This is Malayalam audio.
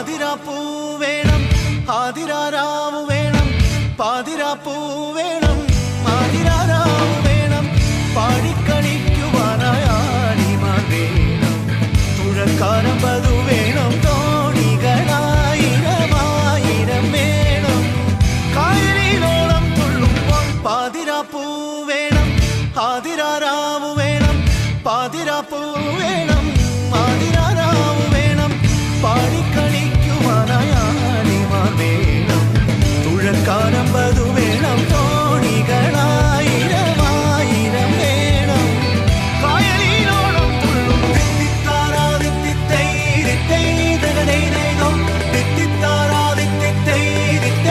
പാതിരാപ്പൂ വേണം ആതിരാരാവ് വേണം പാതിരാപ്പൂ വേണം ആതിരാരാവ് വേണം. പാടിക്കളിക്കുവാനായ ആടിമാർ വേണം തുഴക്കാരമ്പതു വേണം തോണികളായിരമായിരം വേണം. കായലിനോളം തുള്ളുമ്പോൾ പാതിരാപ്പൂ വേണം ആതിരാരാവ് വേണം പാതിരാപ്പൂ വേണം.